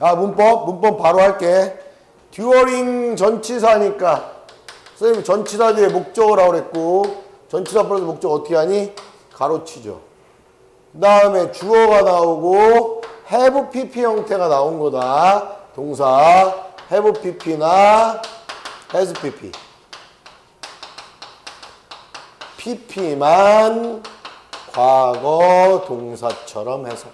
아 문법 문법 바로 할게. 듀어링 전치사니까 선생님 전치사 뒤에 목적어라고 그랬고 전치사 플러스 목적 어떻게 하니? 가로치죠. 그 다음에 주어가 나오고 have pp 형태가 나온 거다. 동사 have pp나 has pp. pp만 과거 동사처럼 해서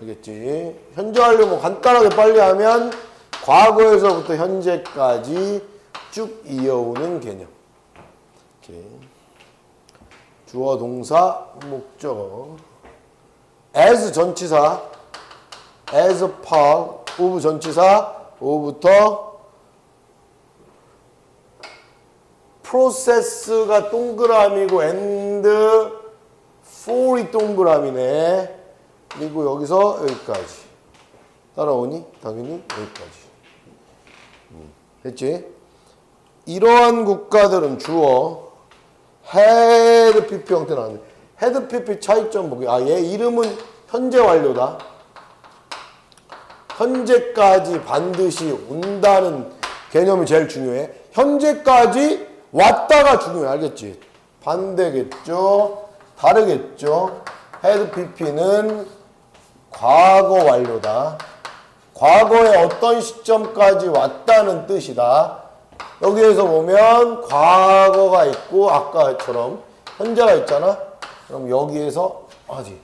알겠지? 현재 뭐 간단하게 빨리 하면 과거에서부터 현재까지 쭉 이어오는 개념. 이렇게. 주어 동사 목적어 as 전치사 as part of 전치사 of부터 프로세스가 동그라미고 and for이 동그라미네. 그리고 여기서 여기까지. 따라오니? 당연히 여기까지. 음, 됐지? 이러한 국가들은 주어 헤드 PP 형태 나왔네. 헤드 PP 차이점 보기. 아, 얘 이름은 현재 완료다. 현재까지 반드시 온다는 개념이 제일 중요해. 현재까지 왔다가 중요해. 알겠지? 반대겠죠? 다르겠죠? 헤드 PP는 과거 완료다. 과거에 어떤 시점까지 왔다는 뜻이다. 여기에서 보면 과거가 있고 아까처럼 현재가 있잖아. 그럼 여기에서 아직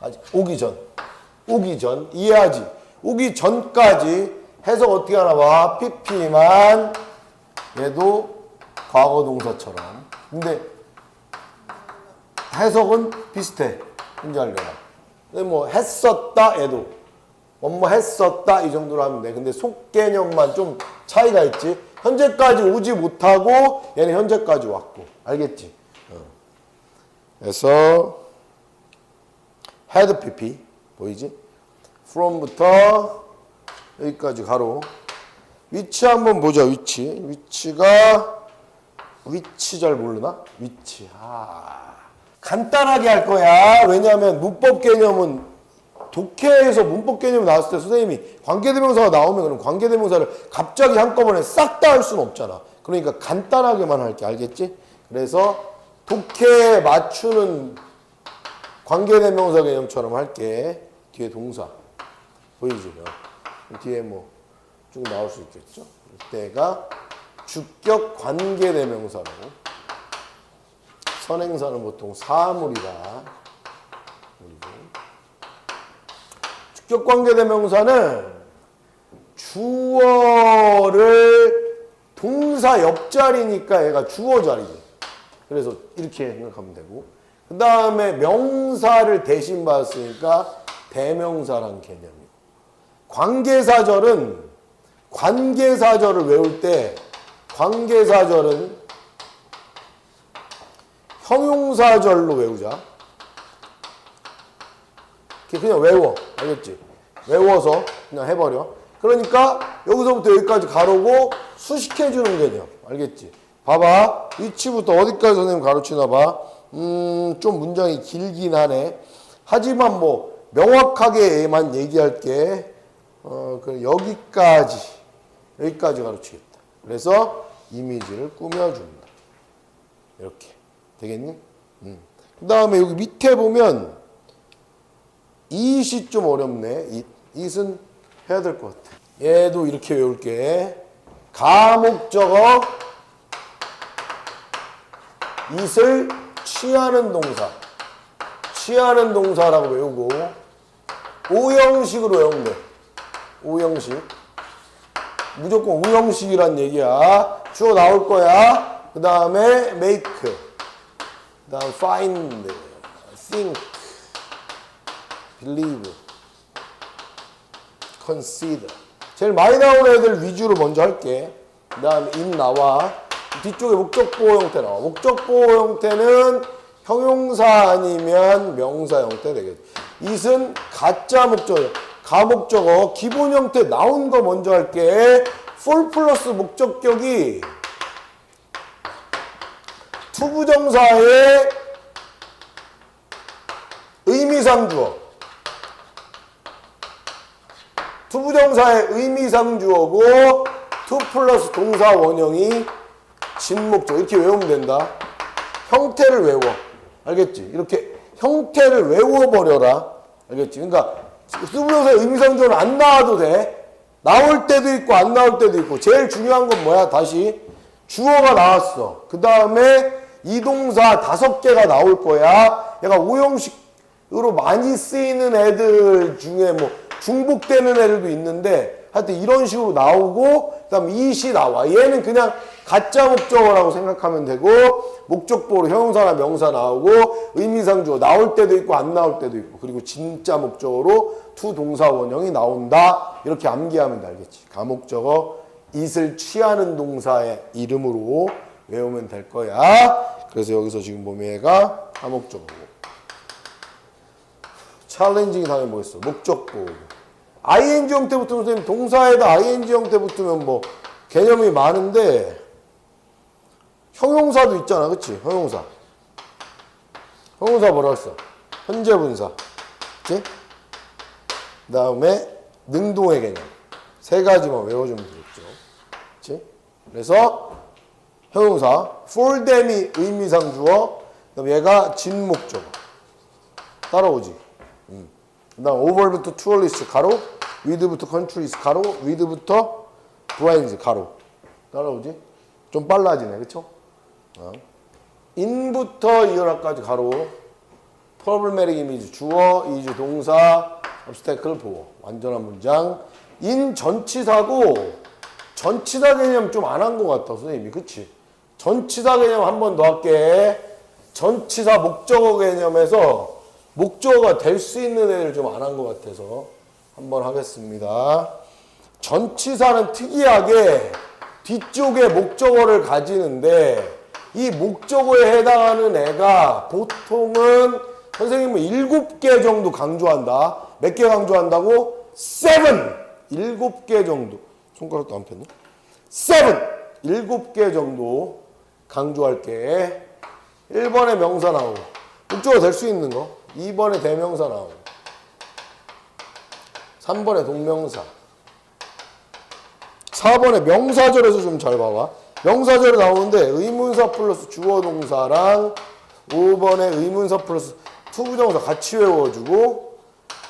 아직 오기 전 오기 전 이해하지. 오기 전까지 해석 어떻게 하나 봐. pp만 얘도 과거 동사처럼. 근데 해석은 비슷해. 현재 완료랑. 근데 뭐 했었다 얘도 뭐뭐 했었다 이 정도로 하면 돼. 근데 속 개념만 좀 차이가 있지. 현재까지 오지 못하고 얘는 현재까지 왔고. 알겠지? 어. 그래서 had pp 보이지? from부터 여기까지 가로. 위치 한번 보자. 위치. 위치가 위치 잘 모르나? 위치. 아. 간단하게 할 거야. 왜냐하면 문법 개념은 독해에서 문법 개념이 나왔을 때 선생님이 관계대명사가 나오면 그럼 관계대명사를 갑자기 한꺼번에 싹 다 할 수는 없잖아. 그러니까 간단하게만 할게. 알겠지? 그래서 독해에 맞추는 관계대명사 개념처럼 할게. 뒤에 동사. 보이지? 어. 뒤에 뭐 쭉 나올 수 있겠죠? 이때가 주격 관계대명사라고. 선행사는 보통 사물이다. 주격관계대명사는 주어를 동사 옆자리니까 얘가 주어 자리지. 그래서 이렇게 생각하면 되고. 그 다음에 명사를 대신 받았으니까 대명사란 개념이고. 관계사절은 관계사절을 외울 때 관계사절은 형용사절로 외우자. 그냥 외워. 알겠지? 외워서 그냥 해버려. 그러니까 여기서부터 여기까지 가로고 수식해주는 개념. 알겠지? 봐봐. 위치부터 어디까지 선생님 가르치나 봐. 음, 좀 문장이 길긴 하네. 하지만 뭐 명확하게만 얘기할게. 어, 그 여기까지 여기까지 가르치겠다. 그래서 이미지를 꾸며준다. 이렇게 되겠니? 음. 그 다음에 여기 밑에 보면 이시 좀 어렵네. 이, it은 해야 될 것 같아. 얘도 이렇게 외울게. 가목적어 it을 취하는 동사. 취하는 동사라고 외우고 오형식으로 돼. 오형식. 무조건 오형식이란 얘기야. 주어 나올 거야. 그 다음에 make. 그 다음 find. think. believe, consider. 제일 많이 나오는 애들 위주로 먼저 할게. 그 다음에 in 나와. 뒤쪽에 목적보호 형태 나와. 목적보호 형태는 형용사 아니면 명사 형태 되겠죠. it은 가짜 목적어, 가목적어, 기본 형태 나온 거 먼저 할게. for 플러스 목적격이 투부정사의 의미상 주어. 투부정사의 의미상 주어고 투 플러스 동사 원형이 진목적 이렇게 외우면 된다. 형태를 외워. 알겠지? 이렇게 형태를 외워버려라. 알겠지? 그러니까 투부정사의 의미상 주어는 안 나와도 돼. 나올 때도 있고 안 나올 때도 있고 제일 중요한 건 뭐야? 다시 주어가 나왔어. 그 다음에 이동사 다섯 개가 나올 거야. 얘가 오형식으로 많이 쓰이는 애들 중에 뭐 중복되는 애들도 있는데 하여튼 이런 식으로 나오고 그다음 이시 나와. 얘는 그냥 가짜 목적어라고 생각하면 되고 목적보로 형용사나 명사 나오고 의미상 주어 나올 때도 있고 안 나올 때도 있고 그리고 진짜 목적어로 투 동사 원형이 나온다. 이렇게 암기하면 돼, 알겠지? 가목적어 it을 취하는 동사의 이름으로 외우면 될 거야. 그래서 여기서 지금 보면 얘가 가목적어고. 챌린징이 당연히 뭐였어? 목적보. ing 형태 붙으면 선생님 동사에다 ing 형태 붙으면 뭐 개념이 많은데 형용사도 있잖아. 그치? 형용사. 형용사 뭐라 했어? 현재 분사. 그치? 그 다음에 능동의 개념. 세 가지만 외워주면 되겠죠. 그치? 그래서 형용사 for them이 의미상 주어 그다음 얘가 진목적어. 따라오지. 음. 그다음 over부터 tourist 가로 with부터 countries 가로 with부터 brands 가로. 따라오지? 좀 빨라지네. 그쵸? 어. in부터 이어라까지 가로. problematic image 주어 is 동사 obstacle 보어. 완전한 문장. in 전치사고 전치사 개념 좀 안 한 것 같다 선생님이. 그치 전치사 개념 한 번 더 할게. 전치사 목적어 개념에서 목적어가 될 수 있는 애를 좀 안 한 것 같아서 한번 하겠습니다. 전치사는 특이하게 뒤쪽에 목적어를 가지는데 이 목적어에 해당하는 애가 보통은 선생님은 일곱 개 정도 강조한다. 몇 개 강조한다고? seven 일곱 개 정도. 손가락도 안 폈네. seven 일곱 개 정도 강조할 게 1번에 명사 나오고 목적어 될 수 있는 거? 2번에 대명사 나오고 3번에 동명사. 4번에 명사절에서 좀 잘 봐봐. 명사절에 나오는데 의문사 플러스 주어 동사랑 5번에 의문사 플러스 투부정사 같이 외워주고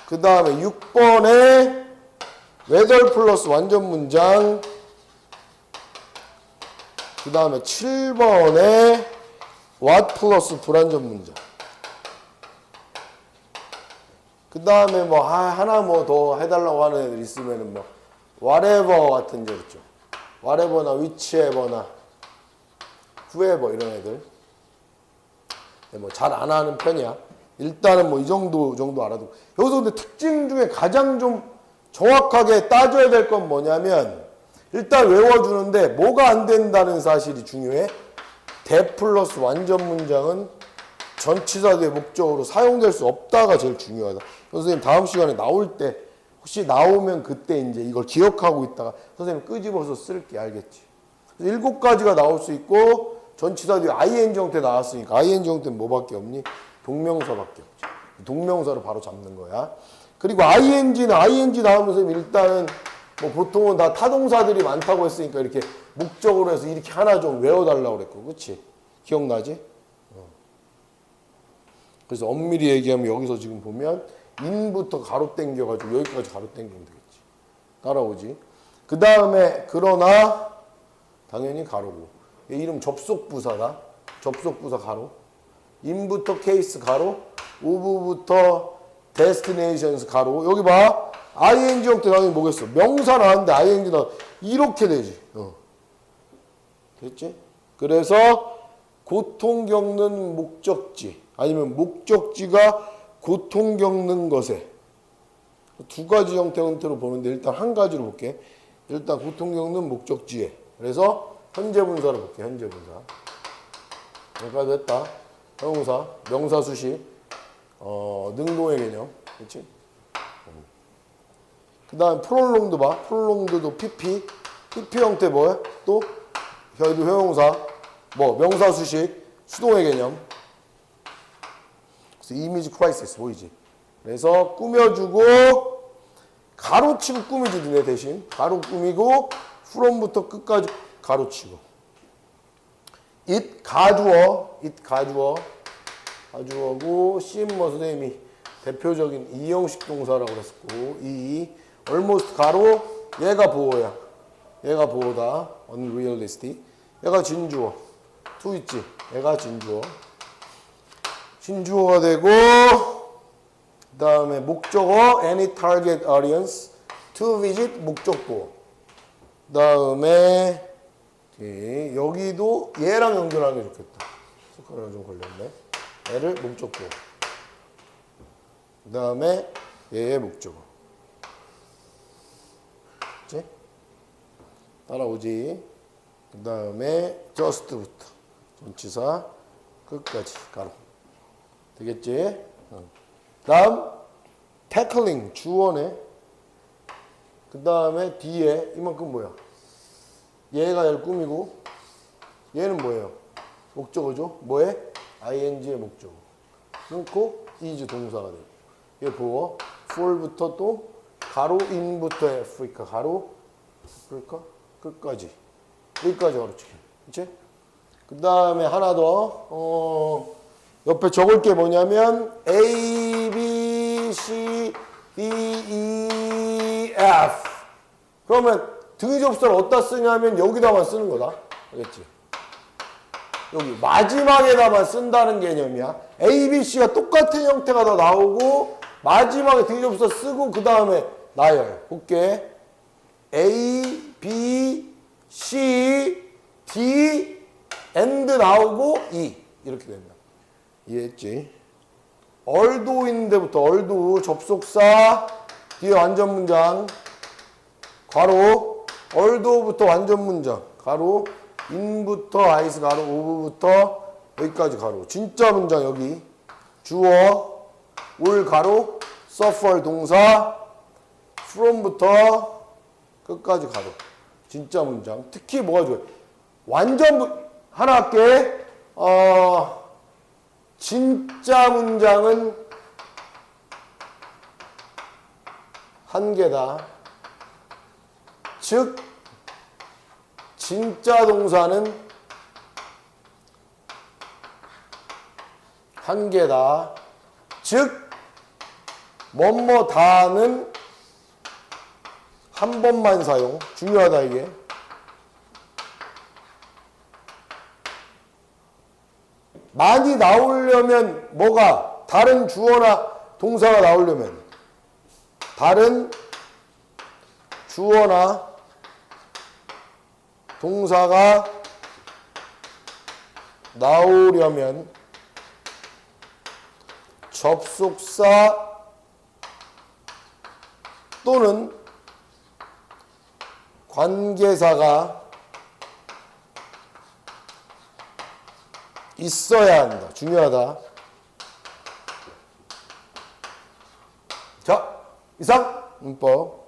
그 다음에 6번에 웨덜 플러스 완전 문장 그 다음에 7번에 what 플러스 불완전 문장 그 다음에 뭐 하- 하나 뭐 더 해달라고 하는 애들 있으면은 뭐 whatever 같은 데 있죠. whatever나 whichever나 whoever 이런 애들. 뭐 잘 안 하는 편이야. 일단은 뭐 이 정도 정도 알아도 여기서 근데 특징 중에 가장 좀 정확하게 따져야 될 건 뭐냐면 일단 외워주는데 뭐가 안 된다는 사실이 중요해. 대 플러스 완전 문장은 전치사의 목적으로 사용될 수 없다가 제일 중요하다. 선생님 다음 시간에 나올 때 혹시 나오면 그때 이제 이걸 기억하고 있다가 선생님 끄집어서 쓸게 알겠지? 일곱 가지가 나올 수 있고 전치사 뒤에 ing 형태 나왔으니까 ing 형태는 뭐밖에 없니? 동명사밖에 없지. 동명사로 바로 잡는 거야. 그리고 ing는 ing 나오면 선생님 일단은 뭐 보통은 다 타동사들이 많다고 했으니까 이렇게 목적으로 해서 이렇게 하나 좀 외워달라고 그랬고, 그치? 기억나지? 어. 그래서 엄밀히 얘기하면 여기서 지금 보면 인부터 가로 땡겨가지고 여기까지 가로 땡기면 되겠지. 따라오지? 그 다음에 그러나 당연히 가로고. 얘 이름 접속부사다. 접속부사 가로. 인부터 케이스 가로. 오브부터 데스티네이션스 가로. 여기 봐. Ing 형태 당연히 뭐겠어? 명사 나왔는데 ing 나 이렇게 되지. 어. 됐지? 그래서 고통 겪는 목적지 아니면 목적지가 고통 겪는 것에 두 가지 형태 형태로 보는데 일단 한 가지로 볼게. 일단 고통 겪는 목적지에. 그래서 현재 분사로 볼게. 현재 분사. 여기까지 됐다. 형용사, 명사 수식, 어, 능동의 개념. 그렇지? 그 다음 프롤롱드 봐. 프롤롱드도 PP. PP 형태 뭐야? 또 여기도 형용사. 뭐 명사 수식, 수동의 개념. 그래서 이미지 크라이시스 보이지? 그래서 꾸며주고 가로치고 꾸미지 니네 대신 가로 꾸미고 from부터 끝까지 가로치고 it 가주어 it 가주어 가주어고 심뭐 선생님이 대표적인 이형식 동사라고 그랬었고 이 almost 가로. 얘가 보호야. 얘가 보호다. Unrealistic. 얘가 진주어. to 있지? 얘가 진주어. 진주어가 되고 그 다음에 목적어 any target audience. to visit 목적보 그 다음에. 여기도 얘랑 연결하는 게 좋겠다. 숟가락 좀 걸렸네. 얘를 목적보 그 다음에 얘의 목적어 그치? 따라오지. 그 다음에 just부터. 전치사 끝까지 가로. 되겠지? 응. 다음 tackling 주어네 그 다음에 뒤에 이만큼 뭐야? 얘가 얘를 꾸미고 얘는 뭐예요? 목적어죠? 뭐에? ing의 목적어. 끊고 is 동사가 되고 얘 보어 for부터 또 가로 in부터 F니까 가로 그럴까 끝까지 여기까지 가로치기 그치? 그 다음에 하나 더 어, 옆에 적을 게 뭐냐면 A, B, C, D, E, F. 그러면 등위 접수를 어디다 쓰냐면 여기다만 쓰는 거다. 알겠지? 여기 마지막에다만 쓴다는 개념이야. A, B, C가 똑같은 형태가 다 나오고 마지막에 등위 접수 쓰고 그 다음에 나열. 볼게. A, B, C, D, and 나오고 E. 이렇게 됩니다. 이해했지? 얼도인데부터 얼도 접속사 뒤에 완전 문장. 괄호 얼도부터 완전 문장. 가로 인부터 아이스 가로 오브부터 여기까지 가로 진짜 문장 여기. 주어 올 가로 suffer 동사 from부터 끝까지 가로 진짜 문장 특히 뭐가 좋아요 완전 문- 하나 할게 어 진짜 문장은 한 개다. 즉, 진짜 동사는 한 개다. 즉, 뭐뭐 다는 한 번만 사용. 중요하다, 이게. 많이 나오려면 뭐가 다른 주어나 동사가 나오려면 다른 주어나 동사가 나오려면 접속사 또는 관계사가 있어야 한다. 중요하다. 자, 이상 문법.